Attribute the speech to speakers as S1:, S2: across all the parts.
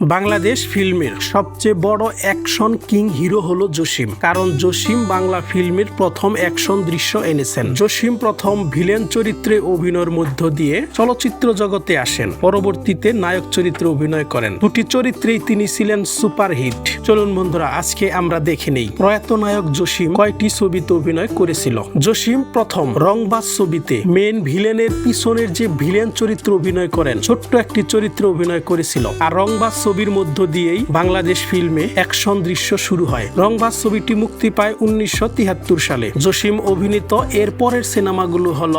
S1: বাংলাদেশ ফিল্মের সবচেয়ে বড় অ্যাকশন কিং হিরো হলো জসিম। কারণ জসিম বাংলা ফিল্মের প্রথম অ্যাকশন দৃশ্য এনেছেন। জসিম প্রথম ভিলেন চরিত্রে অভিনয়ের মধ্য দিয়ে চলচ্চিত্র জগতে আসেন। পরবর্তীতে নায়ক চরিত্রে অভিনয় করেন। দুটি চরিত্রেই তিনি ছিলেন সুপারহিট। চলুন বন্ধুরা, আজকে আমরা দেখে নেই। প্রয়াত নায়ক জসিম কয়টি ছবিতে অভিনয় করেছিল? জসিম প্রথম রংবাজ ছবিতে মেন ভিলেনের পিছনের যে ভিলেন চরিত্র অভিনয় করেন, ছোট্ট একটি চরিত্রে অভিনয় করেছিল। আর রংবাজ ছবির মধ্য দিয়েই বাংলাদেশ ফিল্মে অ্যাকশন দৃশ্য শুরু হয়। রংবাজ ছবিটি মুক্তি পায় উনিশশো তিয়াত্তর সালে। জসিম অভিনীত এর পরের সিনেমাগুলো হল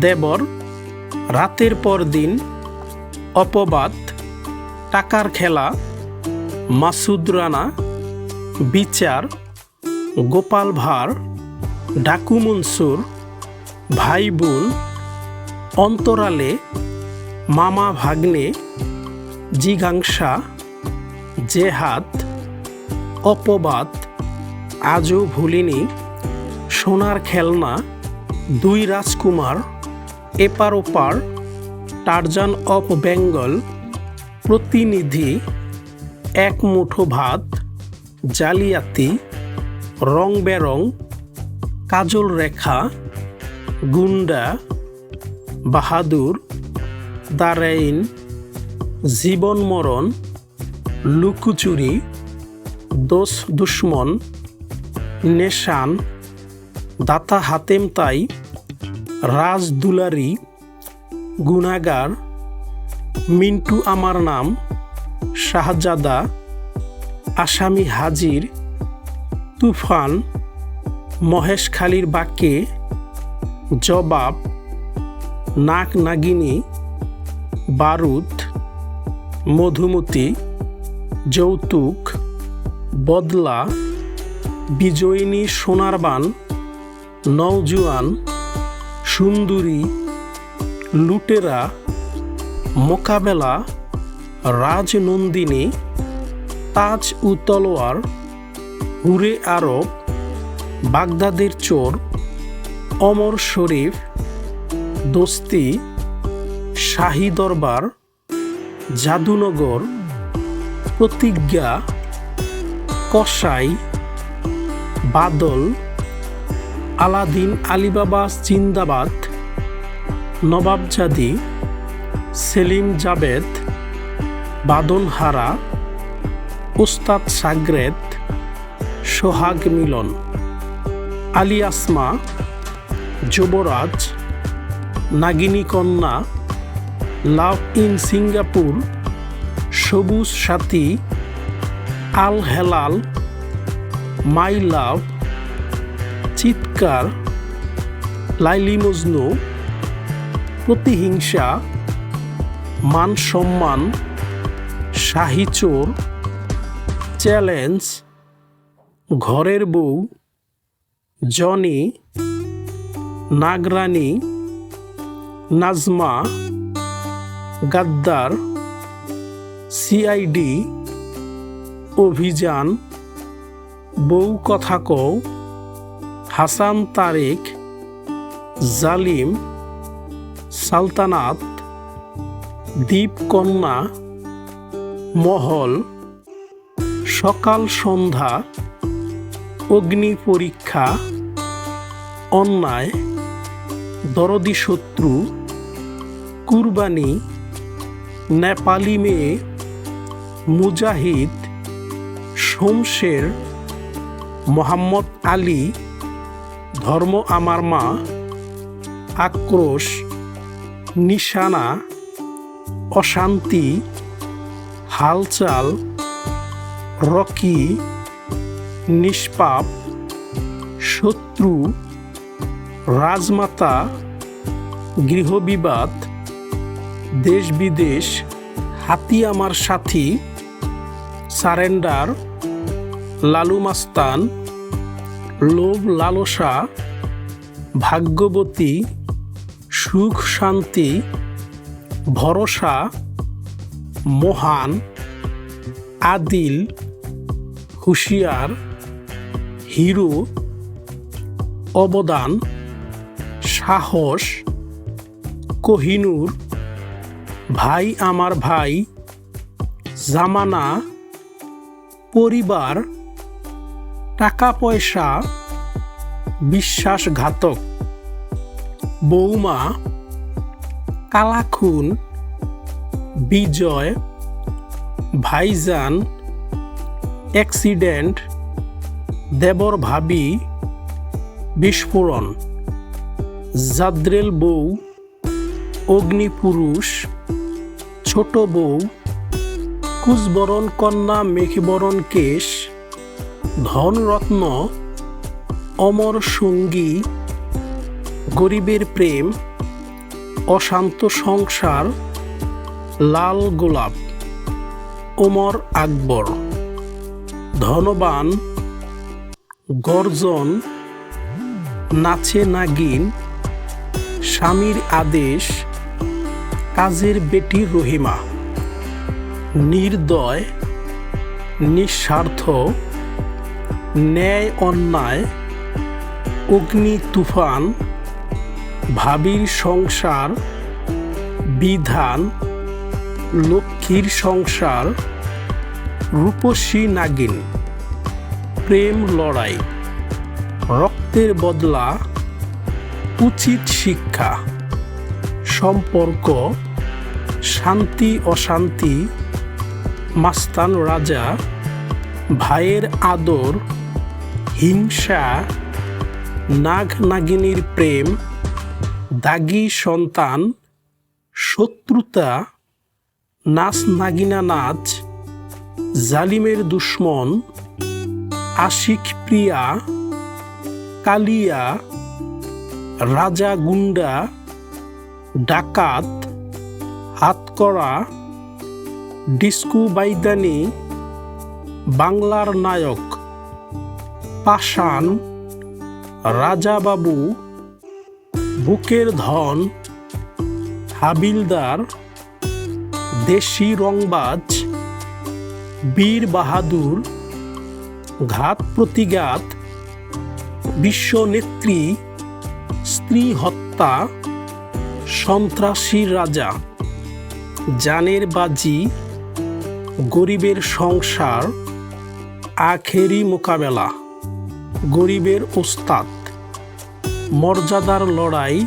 S1: দেবর, রাতের পর দিন, অপবাদ, টাকার খেলা, মাসুদ রানা, বিচার, গোপাল ভাঁড়, ডাকু মনসুর, ভাই বোন, অন্তরালে, মামা ভাগ্নে জিঘাংসা, জেহাদ, অপবাদ আজও ভুলিনি, সোনার খেলনা, দুই রাজকুমার, এপার ওপার, টারজান অফ বেঙ্গল, প্রতিনিধি, এক মুঠো ভাত, জালিয়াতি, রং বেরং, কাজল রেখা, গুন্ডা, বাহাদুর, দারাইন জীবন মরণ, লুকুচুরি, দোষ দুশ্মন, নেশান, দাতা হাতেম তাই, রাজ দুলারি গুনাগার মিন্টু আমার নাম, শাহজাদা, আসামি হাজির, তুফান মহেশখালীর বাক্যে, জবাব নাক নাগিনী, বারুদ। মধুমতি, যৌতুক, বদলা, বিজয়িনী সোনারবান, নওজুয়ান, সুন্দরী, লুটেরা, মোকাবেলা, রাজনন্দিনী, তাজ উ তলোয়ার, হুরে আরব, বাগদাদের চোর, অমর শরীফ, দোস্তি, শাহী দরবার জাদুনগর, প্রতিজ্ঞা, কসাই, বাদল, আলাদিন আলিবাবা জিন্দাবাদ, নবাবজাদি, সেলিম জাবেদ বাদনহারা উস্তাদ সাগরেদ, সোহাগ মিলন, আলী আসমা, যুবরাজ, নাগিনী কন্যা লাভ ইন সিঙ্গাপুর, সবুজ সাথী, আল হেলাল, মাই লাভ, চিৎকার, লাইলি মজনু, প্রতিহিংসা, মান সম্মান, শাহী চোর, চ্যালেঞ্জ, ঘরের বউ, জনি, নাগরানী, নাজমা গাদ্দার, সিআইডি, অভিযান বউ কথা কও হাসান তারেক, জালিম, সালতানাত দ্বীপকন্যা মহল, সকাল সন্ধ্যা, অগ্নি পরীক্ষা, অন্যায়, দরদি শত্রু, কুরবানি নেপালি মেয়ে মুজাহিদ শমশের মোহাম্মদ আলী ধর্ম আমার মা, আক্রোশ, নিশানা, অশান্তি, হালচাল, রকি, নিষ্পাপ, শত্রু, রাজমাতা, গৃহবিবাদ দেশ বিদেশ হাতি আমার সাথী সারেন্ডার লালু মাস্তান, লোভ লালসা, ভাগ্যবতী, সুখ শান্তি, ভরসা, মহান, আদিল, হুঁশিয়ার, হিরো, অবদান, সাহস, কোহিনূর ভাই আমার ভাই, জামানা, পরিবার টাকা পয়সা বিশ্বাসঘাতক, বৌমা, কালাখুন, বিজয়, ভাইজান, অ্যাক্সিডেন্ট, দেবর ভাবি, বিস্ফোরণ, জাদ্রেল বউ, অগ্নিপুরুষ ছোট বউ কুচবরণ কন্যা, মেঘবরণ কেশ, ধনরত্ন, অমর সঙ্গী, গরিবের প্রেম, অশান্ত সংসার, লাল গোলাপ ওমর আকবর। ধনবান, গর্জন, নাচে নাগিন, স্বামীর আদেশ কাজের বেটি রহিমা। নির্দয়, নিঃস্বার্থ, ন্যায় অন্যায়, অগ্নি তুফান, ভাবির সংসার, বিধান, লক্ষ্মীর সংসার, রূপসী নাগিন, প্রেম লড়াই, রক্তের বদলা, উচিত শিক্ষা। সম্পর্ক, শান্তি, অশান্তি, মাস্তান রাজা, ভাইয়ের আদর, হিংসা নাগ নাগিনীর প্রেম, দাগি সন্তান, শত্রুতা নাচ নাগিনা নাচ, জালিমের দুশ্মন, আশিক প্রিয়া, কালিয়া, রাজা গুন্ডা ডাকাত হাতকড়া ডিস্কু বাইদানি, বাংলার নায়ক, পাষাণ রাজাবাবু বুকের ধন, হাবিলদার, দেশি রংবাজ, বীর বাহাদুর, ঘাত প্রতিঘাত, বিশ্বনেত্রী, স্ত্রী হত্যা সন্ত্রাসীর রাজা। জানের বাজি, গরিবের সংসার, আখেরি মোকাবেলা। গরিবের ওস্তাদ। মর্যাদার লড়াই,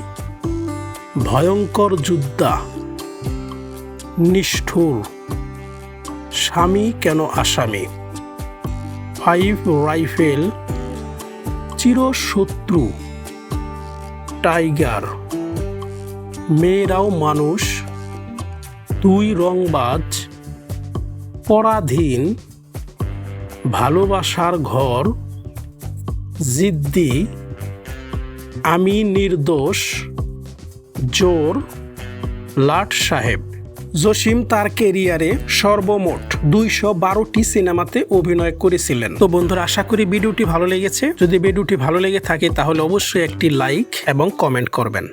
S1: ভয়ঙ্কর যুদ্ধা। নিষ্ঠুর। স্বামী কেন আসামি? ফাইভ রাইফেল, চিরশত্রু। টাইগার। মেয়েরাও মানুষ, তুই রংবাজ, পরাধীন, ভালোবাসার ঘর, জিদ্দি, আমি নির্দোষ, জোর, লাট সাহেব। জসিম তার কেরিয়ারে সর্বমোট দুইশো বারোটি সিনেমাতে অভিনয় করেছিলেন। তো বন্ধুরা, আশা করি ভিডিওটি ভালো লেগেছে। যদি ভিডিওটি ভালো লেগে থাকে, তাহলে অবশ্যই একটি লাইক এবং কমেন্ট করবেন।